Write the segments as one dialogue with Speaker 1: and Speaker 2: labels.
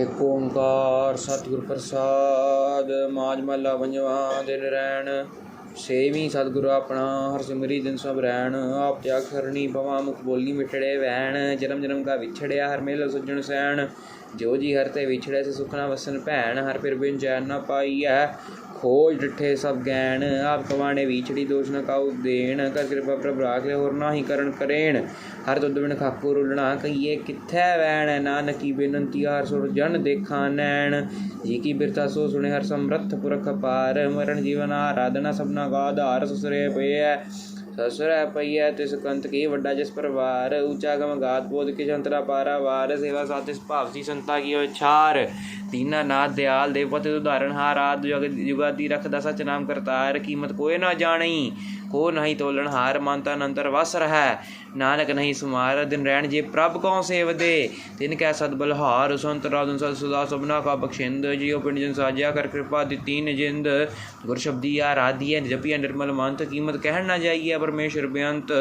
Speaker 1: ਏਕ ਓੰਕਾਰ ਸਤਿਗੁਰ ਪ੍ਰਸਾਦ, ਮਾਝ ਮਹਲਾ ਪੰਜਵਾਂ, ਦਿਨ ਰਹਿਣ ਸੇਵੀਂ ਸਤਿਗੁਰ ਆਪਣਾ, ਹਰ ਸਿਮਰੀ ਦਿਨ ਸਭ ਰਹਿਣ ਆਪ ਤਿਆਗ ਕਰਨੀ ਭਵਾ ਮੁਖ ਬੋਲੀ ਮਿਟੜੇ ਵੈਣ। ਜਨਮ ਜਨਮ ਕਾ ਵਿਛੜਿਆ, ਹਰ ਮੇਲ ਸੁਜਣ ਸੈਣ। ਜੋ ਜੀ ਹਰ ਤੇ ਵਿਛੜੇ, ਸੇ ਸੁਖ ਨਾ ਵਸਨ ਭੈਣ। ਹਰ ਫਿਰ ਬਿਨ ਚੈਨ ਨਾ ਪਾਈਐ। ਖੋਜ ਡਿਠੇ ਸਭ ਗੈਣ ਆਪ ਕਵਾਣੇ ਵਿਛੜੀ ਦੋਸ਼ ਨ ਕਾਉ ਦੇਣ। ਕਰ ਕਿਰਪਾ ਪ੍ਰਭ ਰਾਖੇ ਹੋਰ ਨਾ ਹੀ ਕਰਨ ਕਰੇਣ। ਹਰ ਤੁਧ ਬਿਨ ਖਾਕੂ ਰੁਲਣਾ ਕਹੀਏ, ਕਿੱਥੈ ਵੈਣ ਨਾਨਕੀ ਬੇਨੰਤੀ, ਹਰ ਸੁਰ ਜਨ ਦੇਖਾਂ ਨੈਣ। ਜੀ ਕੀ ਬਿਰਤਾ ਸੋ ਸੁਣੇ ਹਰ ਸਮਰੱਥ ਪੁਰਖ ਪਾਰ, ਮਰਨ ਜੀਵਨ ਆਰਾਧਨਾ ਸਭਨਾ ਕਾ ਆਧਾਰ ਸੁਸਰੇ ਪਈਐ ਸਸੁਰੈ ਪਈਐ ਤਿਸ ਕੰਤ ਕੀ ਵੱਡਾ ਜਿਸ ਪਰਵਾਰ ਊਚਾ ਗਮ ਗਾਤ ਬੋਧ ਕੇ ਜੰਤਰਾ ਪਾਰਾ ਵਾਰ, ਸੇਵਾ ਸਾਤਿਸ ਭਾਵ ਸੀ ਸੰਤਾ ਕੀ ਉਛਾਰ ਦੀਨਾ ਨਾਥ ਦਿਆਲ ਦੇਵਪਤ ਉਦਾਹਰਣ ਹਾਰ ਆਦ ਜਗ ਜੁਗਾਦੀ ਰਖਦਾ ਸਚ ਨਾਮ ਕਰਤਾਰ, ਕੀਮਤ ਕੋਏ ਨਾ ਜਾਣੀ ਕੋ ਨਹੀਂ ਤੋਲਣ ਹਾਰ ਮੰਤਾ ਅਨੰਤਰ ਵਸ ਰਹਿ। ਨਾਨਕ ਨਹੀਂ ਸੁਮਾਰ, ਦਿਨ ਰਹਿਣ ਜੇ ਪ੍ਰਭ ਕਉ ਸੇਵਦੇ। ਤਿਨ ਕੈ ਸਦ ਬਲਹਾਰ, ਸੰਤ ਰਾਜਨ ਸਦ ਸੁਦਾ ਸਭਨਾ ਕਾ ਬਖਸ਼ਿੰਦ। ਜਿਉ ਪਿੰਡ ਜਨ ਸਾਜਿਆ ਕਰ ਕਿਰਪਾ ਦਿੱਤੀ ਨਿਜਿੰਦ। ਗੁਰ ਸ਼ਬਦੀ ਆਰਾਧੀਐ ਜਪੀਐ ਨਿਰਮਲ ਮੰਤ, ਕੀਮਤ ਕਹਿਣ ਨਾ ਜਾਈਐ ਪਰਮੇਸ਼ਰ ਬੇਅੰਤ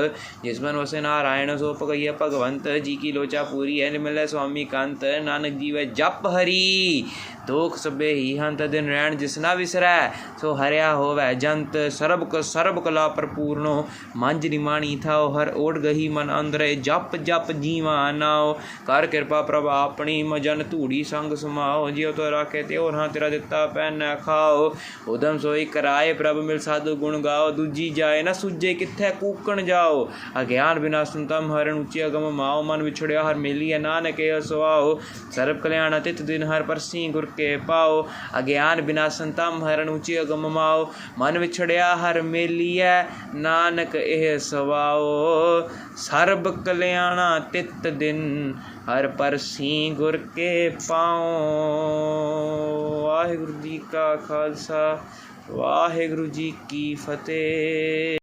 Speaker 1: ਜਿਸ ਮਨ ਵਸੇ ਨਾਰਾਇਣ, ਸੋ ਪਗਈਐ ਭਗਵੰਤ। ਜੀ ਕੀ ਲੋਚਾ ਪੂਰੀ ਐ ਨਿਮਲੈ ਸੁਆਮੀ ਕੰਤ। ਨਾਨਕ ਜੀਵੈ ਜਪ ਹਰੀ। ਦੋਖ ਸਭੇ ਹੀ ਹੰਤ, ਦਿਨ ਰਹਿਣ ਜਿਸ ਨਾ ਵਿਸਰੈ, ਸੋ ਹਰਿਆ ਹੋਵੈ ਜੰਤ। ਸਰਬ ਕ ਸਰਬ ਕਲਾ ਪਰਪੂਰਨੋ ਮੰਜ ਨਿਮਾਣੀ ਥਾਉ, ਹਰ ਓੜ ਗਹੀ ਮਨ ਅੰਦਰੇ। ਜਪ ਜਪ ਜੀਵਾ ਨਾਉ। ਕਰ ਕਿਰਪਾ ਪ੍ਰਭ, ਆਪਣੀ ਮਜਨ ਧੂੜੀ ਸੰਗ ਸਮਾਓ ਜਿਉ ਤੋ ਰਾਖੇ ਤਿਉ ਹਾਂ ਤੇਰਾ ਦਿੱਤਾ ਪੈਨ ਖਾਓ ਉਦਮ ਸੋਈ ਕਰਾਏ ਪ੍ਰਭ, ਮਿਲ ਸਾਧੂ ਗੁਣ ਗਾਓ ਦੂਜੀ ਜਾਏ ਨਾ ਸੁਜੇ ਕਿੱਥੇ, ਕੂਕਣ ਜਾਓ ਅਗਿਆਨ ਬਿਨਾ ਸੁਨਤਮ ਹਰਨ ਉੱਚੀ ਅਗਮ ਮਾਓ ਮਨ ਵਿਛੜਿਆ ਹਰ ਮੇਲੀਐ ਨਾਨਕੇ ਸੁਆਓ ਸਰਬ ਕਲਿਆਣ ਅਤਿਤ ਦਿਨ ਹਰ ਪਰਸੀ ਗੁਰ ਕੇ ਪਾਓ ਅਗਿਆਨ ਬਿਨਾ ਸੰਤਮ ਹਰਨ ਉੱਚੀ ਅਗਮ ਮਾਓ ਮਨ ਵਿਛੜਿਆ ਹਰ ਮੇਲੀਐ ਨਾਨਕ ਇਹ ਸਵਾਓ, ਸਰਬ ਕਲਿਆਣਾ ਤਿਤ ਦਿਨ, ਹਰ ਪਰਸੀ ਗੁਰ ਕੇ ਪਾਓ। ਵਾਹਿਗੁਰੂ ਜੀ ਕਾ ਖਾਲਸਾ, ਵਾਹਿਗੁਰੂ ਜੀ ਕੀ ਫਤਿਹ।